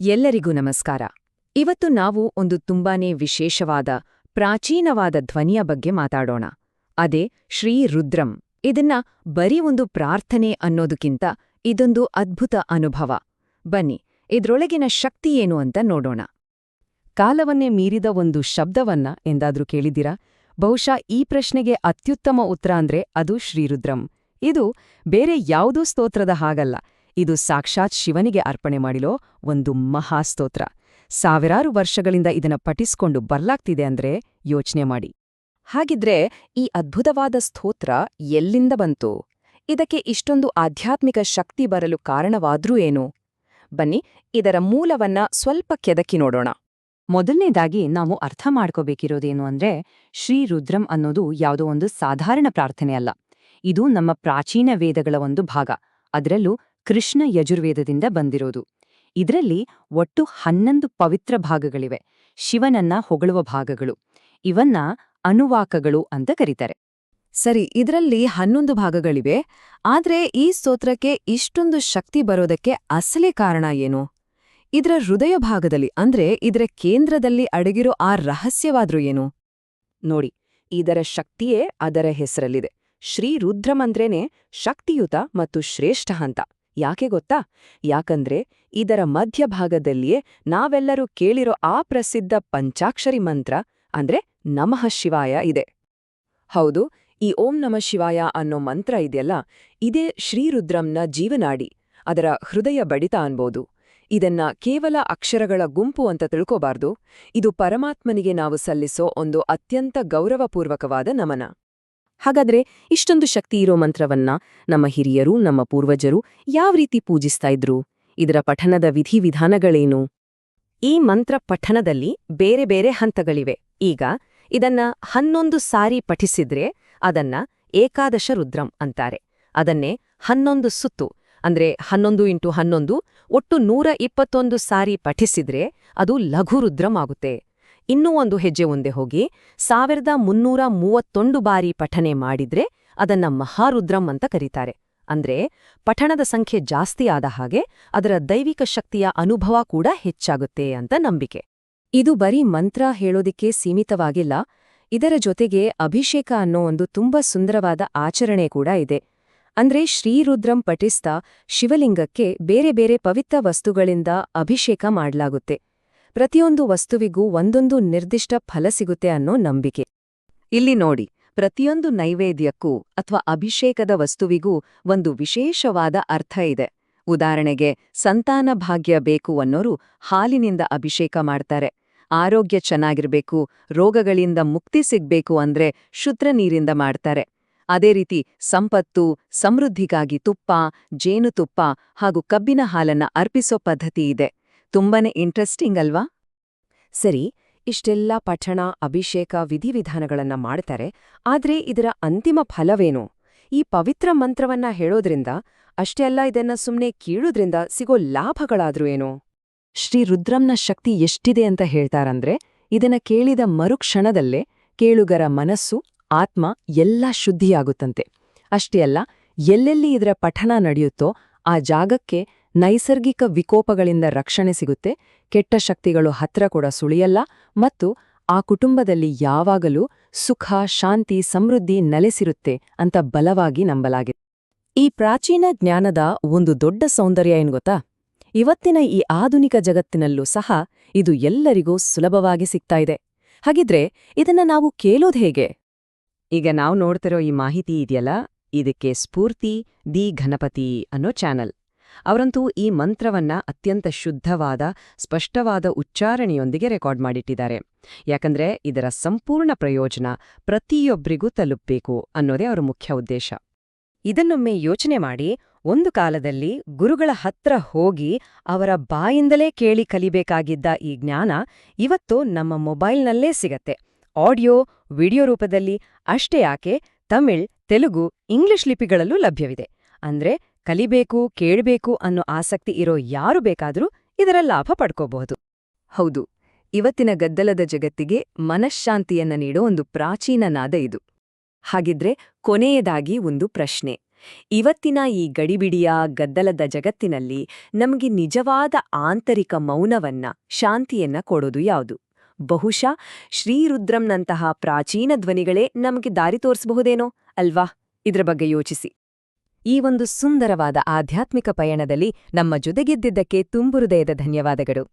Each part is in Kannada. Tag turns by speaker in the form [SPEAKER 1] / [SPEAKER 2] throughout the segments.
[SPEAKER 1] ಎಲ್ಲರಿಗೂ ನಮಸ್ಕಾರ. ಇವತ್ತು ನಾವು ಒಂದು ತುಂಬಾನೇ ವಿಶೇಷವಾದ, ಪ್ರಾಚೀನವಾದ ಧ್ವನಿಯ ಬಗ್ಗೆ ಮಾತಾಡೋಣ. ಅದೇ ಶ್ರೀ ರುದ್ರಂ. ಇದನ್ನ ಬರೀ ಒಂದು ಪ್ರಾರ್ಥನೆ ಅನ್ನೋದಕ್ಕಿಂತ ಇದೊಂದು ಅದ್ಭುತ ಅನುಭವ. ಬನ್ನಿ, ಇದ್ರೊಳಗಿನ ಶಕ್ತಿ ಏನು ಅಂತ ನೋಡೋಣ. ಕಾಲವನ್ನೇ ಮೀರಿದ ಒಂದು ಶಬ್ದವನ್ನ ಎಂದಾದ್ರೂ ಕೇಳಿದಿರಾ ಬಹುಶಃ ಈ ಪ್ರಶ್ನೆಗೆ ಅತ್ಯುತ್ತಮ ಉತ್ತರ ಅಂದ್ರೆ ಅದು ಶ್ರೀರುದ್ರಂ ಇದು ಬೇರೆ ಯಾವುದೂ ಸ್ತೋತ್ರದ ಹಾಗಲ್ಲ. ಇದು ಸಾಕ್ಷಾತ್ ಶಿವನಿಗೆ ಅರ್ಪಣೆ ಮಾಡಿಲೋ ಒಂದು ಮಹಾಸ್ತೋತ್ರ ಸಾವಿರಾರು ವರ್ಷಗಳಿಂದ ಇದನ್ನ ಪಠಿಸ್ಕೊಂಡು ಬರ್ಲಾಗ್ತಿದೆ ಅಂದ್ರೆ ಯೋಚನೆ ಮಾಡಿ. ಹಾಗಿದ್ರೆ ಈ ಅದ್ಭುತವಾದ ಸ್ತೋತ್ರ ಎಲ್ಲಿಂದ ಬಂತು? ಇದಕ್ಕೆ ಇಷ್ಟೊಂದು ಆಧ್ಯಾತ್ಮಿಕ ಶಕ್ತಿ ಬರಲು ಕಾರಣವಾದ್ರೂ ಏನು? ಬನ್ನಿ, ಇದರ ಮೂಲವನ್ನ ಸ್ವಲ್ಪ ಕೆದಕಿ ನೋಡೋಣ. ಮೊದಲನೇದಾಗಿ ನಾವು ಅರ್ಥ ಮಾಡ್ಕೋಬೇಕಿರೋದೇನು ಅಂದ್ರೆ ಶ್ರೀ ರುದ್ರಂ ಅನ್ನೋದು ಯಾವುದೋ ಒಂದು ಸಾಧಾರಣ ಪ್ರಾರ್ಥನೆ ಅಲ್ಲ ಇದು ನಮ್ಮ ಪ್ರಾಚೀನ ವೇದಗಳ ಒಂದು ಭಾಗ. ಅದರಲ್ಲೂ ಕೃಷ್ಣ ಯಜುರ್ವೇದದಿಂದ ಬಂದಿರೋದು. ಇದರಲ್ಲಿ ಒಟ್ಟು ಹನ್ನೊಂದು ಪವಿತ್ರ ಭಾಗಗಳಿವೆ. ಶಿವನನ್ನ ಹೊಗಳುವ ಭಾಗಗಳು. ಇವನ್ನ ಅನುವಾಕಗಳು ಅಂತ ಕರೀತಾರೆ. ಸರಿ ಇದರಲ್ಲಿ ಹನ್ನೊಂದು ಭಾಗಗಳಿವೆ. ಆದ್ರೆ ಈ ಸ್ತೋತ್ರಕ್ಕೆ ಇಷ್ಟೊಂದು ಶಕ್ತಿ ಬರೋದಕ್ಕೆ ಅಸಲಿ ಕಾರಣ ಏನು? ಇದರ ಹೃದಯ ಭಾಗದಲ್ಲಿ ಅಂದ್ರೆ ಇದರ ಕೇಂದ್ರದಲ್ಲಿ ಅಡಗಿರೋ ಆ ರಹಸ್ಯವಾದ್ರೂ ಏನು? ನೋಡಿ ಇದರ ಶಕ್ತಿಯೇ ಅದರ ಹೆಸರಲ್ಲಿದೆ. ಶ್ರೀ ರುದ್ರಮಂದ್ರೇನೆ ಶಕ್ತಿಯುತ ಮತ್ತು ಶ್ರೇಷ್ಠ ಅಂತ. ಯಾಕೆ ಗೊತ್ತಾ? ಯಾಕಂದ್ರೆ ಇದರ ಮಧ್ಯಭಾಗದಲ್ಲಿಯೇ ನಾವೆಲ್ಲರೂ ಕೇಳಿರೋ ಆ ಪ್ರಸಿದ್ಧ ಪಂಚಾಕ್ಷರಿ ಮಂತ್ರ, ಅಂದ್ರೆ ನಮಃ ಶಿವಾಯ ಇದೆ. ಹೌದು, ಈ ಓಂ ನಮಃ ಶಿವಾಯ ಅನ್ನೋ ಮಂತ್ರ ಇದೆಯಲ್ಲ, ಇದೇ ಶ್ರೀರುದ್ರಂನ ಜೀವನಾಡಿ, ಅದರ ಹೃದಯ ಬಡಿತ ಅನ್ಬೋದು. ಇದನ್ನ ಕೇವಲ ಅಕ್ಷರಗಳ ಗುಂಪು ಅಂತ ತಿಳ್ಕೋಬಾರ್ದು. ಇದು ಪರಮಾತ್ಮನಿಗೆ ನಾವು ಸಲ್ಲಿಸೋ ಒಂದು ಅತ್ಯಂತ ಗೌರವಪೂರ್ವಕವಾದ ನಮನ. ಹಾಗಾದ್ರೆ ಇಷ್ಟೊಂದು ಶಕ್ತಿ ಇರೋ ಮಂತ್ರವನ್ನ ನಮ್ಮ ಹಿರಿಯರು, ನಮ್ಮ ಪೂರ್ವಜರು ಯಾವ ರೀತಿ ಪೂಜಿಸ್ತಾ ಇದ್ರು? ಇದರ ಪಠನದ ವಿಧಿವಿಧಾನಗಳೇನು ಈ ಮಂತ್ರ ಪಠನದಲ್ಲಿ ಬೇರೆ ಬೇರೆ ಹಂತಗಳಿವೆ. ಈಗ ಇದನ್ನ ಹನ್ನೊಂದು ಸಾರಿ ಪಠಿಸಿದ್ರೆ ಅದನ್ನ ಏಕಾದಶ ರುದ್ರಂ ಅಂತಾರೆ. ಅದನ್ನೇ ಹನ್ನೊಂದು ಸುತ್ತು, ಅಂದ್ರೆ ಹನ್ನೊಂದು ಇಂಟು ಹನ್ನೊಂದು ಒಟ್ಟು ನೂರ ಇಪ್ಪತ್ತೊಂದು ಸಾರಿ ಪಠಿಸಿದ್ರೆ ಅದು ಲಘು ರುದ್ರಂ ಆಗುತ್ತೆ. ಇನ್ನೂ ಒಂದು ಹೆಜ್ಜೆ ಮುಂದೆ ಹೋಗಿ ಸಾವಿರದ ಮುನ್ನೂರ ಮೂವತ್ತೊಂದು ಬಾರಿ ಪಠನೆ ಮಾಡಿದ್ರೆ ಅದನ್ನ ಮಹಾರುದ್ರಂ ಅಂತ ಕರೀತಾರೆ. ಅಂದ್ರೆ ಪಠಣದ ಸಂಖ್ಯೆ ಜಾಸ್ತಿ ಆದ ಹಾಗೆ ಅದರ ದೈವಿಕ ಶಕ್ತಿಯ ಅನುಭವ ಕೂಡ ಹೆಚ್ಚಾಗುತ್ತೆ ಅಂತ ನಂಬಿಕೆ. ಇದು ಬರೀ ಮಂತ್ರ ಹೇಳೋದಿಕ್ಕೆ ಸೀಮಿತವಾಗಿಲ್ಲ, ಇದರ ಜೊತೆಗೆ ಅಭಿಷೇಕ ಅನ್ನೋ ಒಂದು ತುಂಬಾ ಸುಂದರವಾದ ಆಚರಣೆ ಕೂಡ ಇದೆ. ಅಂದ್ರೆ ಶ್ರೀರುದ್ರಂ ಪಠಿಸ್ತಾ ಶಿವಲಿಂಗಕ್ಕೆ ಬೇರೆ ಬೇರೆ ಪವಿತ್ರ ವಸ್ತುಗಳಿಂದ ಅಭಿಷೇಕ ಮಾಡ್ಲಾಗುತ್ತೆ. ಪ್ರತಿಯೊಂದು ವಸ್ತುವಿಗೂ ಒಂದೊಂದು ನಿರ್ದಿಷ್ಟ ಫಲ ಸಿಗುತ್ತೆ ಅನ್ನೋ ನಂಬಿಕೆ. ಇಲ್ಲಿ ನೋಡಿ, ಪ್ರತಿಯೊಂದು ನೈವೇದ್ಯಕ್ಕೂ ಅಥವಾ ಅಭಿಷೇಕದ ವಸ್ತುವಿಗೂ ಒಂದು ವಿಶೇಷವಾದ ಅರ್ಥ ಇದೆ. ಉದಾಹರಣೆಗೆ, ಸಂತಾನ ಭಾಗ್ಯ ಬೇಕು ಅನ್ನೋರು ಹಾಲಿನಿಂದ ಅಭಿಷೇಕ ಮಾಡ್ತಾರೆ. ಆರೋಗ್ಯ ಚೆನ್ನಾಗಿರ್ಬೇಕು, ರೋಗಗಳಿಂದ ಮುಕ್ತಿ ಸಿಗ್ಬೇಕು ಅಂದ್ರೆ ಶುದ್ರ ನೀರಿಂದ ಮಾಡ್ತಾರೆ. ಅದೇ ರೀತಿ, ಸಂಪತ್ತು, ಸಮೃದ್ಧಿಗಾಗಿ ತುಪ್ಪ, ಜೇನುತುಪ್ಪ ಹಾಗೂ ಕಬ್ಬಿನ ಹಾಲನ್ನ ಅರ್ಪಿಸೋ ಪದ್ಧತಿ ಇದೆ. ತುಂಬಾನೇ ಇಂಟ್ರೆಸ್ಟಿಂಗ್ ಅಲ್ವಾ? ಸರಿ, ಇಷ್ಟೆಲ್ಲ ಪಠಣ, ಅಭಿಷೇಕ, ವಿಧಿವಿಧಾನಗಳನ್ನ ಮಾಡ್ತಾರೆ, ಆದ್ರೆ ಇದರ ಅಂತಿಮ ಫಲವೇನು? ಈ ಪವಿತ್ರ ಮಂತ್ರವನ್ನ ಹೇಳೋದ್ರಿಂದ, ಅಷ್ಟೇ ಅಲ್ಲ ಇದನ್ನ ಸುಮ್ಮನೆ ಕೀಳುದ್ರಿಂದ ಸಿಗೋ ಲಾಭಗಳಾದ್ರೂ ಏನು? ಶ್ರೀ ರುದ್ರಂನ ಶಕ್ತಿ ಎಷ್ಟಿದೆ ಅಂತ ಹೇಳ್ತಾರಂದ್ರೆ, ಇದನ್ನ ಕೇಳಿದ ಮರುಕ್ಷಣದಲ್ಲೇ ಕೇಳುಗರ ಮನಸ್ಸು, ಆತ್ಮ ಎಲ್ಲ ಶುದ್ಧಿಯಾಗುತ್ತಂತೆ. ಅಷ್ಟೇ ಅಲ್ಲ, ಎಲ್ಲೆಲ್ಲಿ ಇದರ ಪಠಣ ನಡೆಯುತ್ತೋ, ಆ ಜಾಗಕ್ಕೆ ನೈಸರ್ಗಿಕ ವಿಕೋಪಗಳಿಂದ ರಕ್ಷಣೆ ಸಿಗುತ್ತೆ. ಕೆಟ್ಟ ಶಕ್ತಿಗಳು ಹತ್ರ ಕೂಡ ಸುಳಿಯಲ್ಲ ಮತ್ತು ಆ ಕುಟುಂಬದಲ್ಲಿ ಯಾವಾಗಲೂ ಸುಖ, ಶಾಂತಿ, ಸಮೃದ್ಧಿ ನೆಲೆಸಿರುತ್ತೆ ಅಂತ ಬಲವಾಗಿ ನಂಬಲಾಗಿದೆ. ಈ ಪ್ರಾಚೀನ ಜ್ಞಾನದ ಒಂದು ದೊಡ್ಡ ಸೌಂದರ್ಯ ಏನು ಗೊತ್ತಾ? ಇವತ್ತಿನ ಈ ಆಧುನಿಕ ಜಗತ್ತಿನಲ್ಲೂ ಸಹ ಇದು ಎಲ್ಲರಿಗೂ ಸುಲಭವಾಗಿ ಸಿಗ್ತಾ ಇದೆ. ಹಾಗಿದ್ರೆ ಇದನ್ನ ನಾವು ಕೇಳೋದು ಹೇಗೆ? ಈಗ ನಾವು ನೋಡ್ತಿರೋ ಈ ಮಾಹಿತಿ ಇದೆಯಲ್ಲ? ಇದಕ್ಕೆ ಸ್ಫೂರ್ತಿ, ದಿ ಘನಪತಿ ಅನ್ನೋ ಚಾನಲ್. ಅವರಂತೂ ಈ ಮಂತ್ರವನ್ನ ಅತ್ಯಂತ ಶುದ್ಧವಾದ, ಸ್ಪಷ್ಟವಾದ ಉಚ್ಚಾರಣೆಯೊಂದಿಗೆ ರೆಕಾರ್ಡ್ ಮಾಡಿಟ್ಟಿದ್ದಾರೆ. ಯಾಕಂದ್ರೆ ಇದರ ಸಂಪೂರ್ಣ ಪ್ರಯೋಜನ ಪ್ರತಿಯೊಬ್ಬರಿಗೂ ತಲುಪಬೇಕು ಅನ್ನೋದೇ ಅವರ ಮುಖ್ಯ ಉದ್ದೇಶ. ಇದನ್ನೊಮ್ಮೆ ಯೋಚನೆ ಮಾಡಿ ಒಂದು ಕಾಲದಲ್ಲಿ ಗುರುಗಳ ಹತ್ರ ಹೋಗಿ ಅವರ ಬಾಯಿಂದಲೇ ಕೇಳಿ ಕಲಿಬೇಕಾಗಿದ್ದ ಈ ಜ್ಞಾನ ಇವತ್ತು ನಮ್ಮ ಮೊಬೈಲ್ನಲ್ಲೇ ಸಿಗತ್ತೆ. ಆಡಿಯೋ, ವಿಡಿಯೋ ರೂಪದಲ್ಲಿ ಅಷ್ಟೇ ಯಾಕೆ ತಮಿಳ್, ತೆಲುಗು, ಇಂಗ್ಲಿಷ್ ಲಿಪಿಗಳಲ್ಲೂ ಲಭ್ಯವಿದೆ. ಅಂದ್ರೆ ಕಲಿಬೇಕು, ಕೇಳಬೇಕು ಅನ್ನೋ ಆಸಕ್ತಿ ಇರೋ ಯಾರು ಬೇಕಾದರೂ ಇದರ ಲಾಭ ಪಡ್ಕೋಬಹುದು. ಹೌದು, ಇವತ್ತಿನ ಗದ್ದಲದ ಜಗತ್ತಿಗೆ ಮನಃಶಾಂತಿಯನ್ನ ನೀಡೋ ಒಂದು ಪ್ರಾಚೀನ ನಾದ ಇದು. ಹಾಗಿದ್ರೆ ಕೊನೆಯದಾಗಿ ಒಂದು ಪ್ರಶ್ನೆ.
[SPEAKER 2] ಇವತ್ತಿನ ಈ ಗಡಿಬಿಡಿಯ ಗದ್ದಲದ ಜಗತ್ತಿನಲ್ಲಿ ನಮಗೆ ನಿಜವಾದ ಆಂತರಿಕ ಮೌನವನ್ನ, ಶಾಂತಿಯನ್ನ ಕೊಡೋದು ಯಾವುದು? ಬಹುಶಃ ಶ್ರೀರುದ್ರಂನಂತಹ ಪ್ರಾಚೀನ ಧ್ವನಿಗಳೇ ನಮಗೆ ದಾರಿ ತೋರಿಸಬಹುದೇನೋ, ಅಲ್ವಾ? ಇದ್ರ ಬಗ್ಗೆ ಯೋಚಿಸಿ.
[SPEAKER 1] ಈ ಒಂದು ಸುಂದರವಾದ ಆಧ್ಯಾತ್ಮಿಕ ಪಯಣದಲ್ಲಿ ನಮ್ಮ ಜೊತೆಗಿದ್ದಿದ್ದಕ್ಕೆ ತುಂಬು ಹೃದಯದ ಧನ್ಯವಾದಗಳು.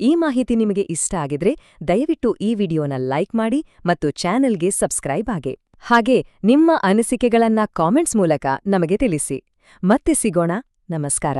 [SPEAKER 1] ಈ ಮಾಹಿತಿ ನಿಮಗೆ ಇಷ್ಟ ಆಗಿದ್ರೆ ದಯವಿಟ್ಟು ಈ ವಿಡಿಯೋನ ಲೈಕ್ ಮಾಡಿ ಮತ್ತು ಚಾನೆಲ್ಗೆ ಸಬ್ಸ್ಕ್ರೈಬ್ ಆಗಿ. ಹಾಗೆ ನಿಮ್ಮ ಅನಿಸಿಕೆಗಳನ್ನ ಕಾಮೆಂಟ್ಸ್ ಮೂಲಕ ನಮಗೆ ತಿಳಿಸಿ. ಮತ್ತೆ ಸಿಗೋಣ. ನಮಸ್ಕಾರ.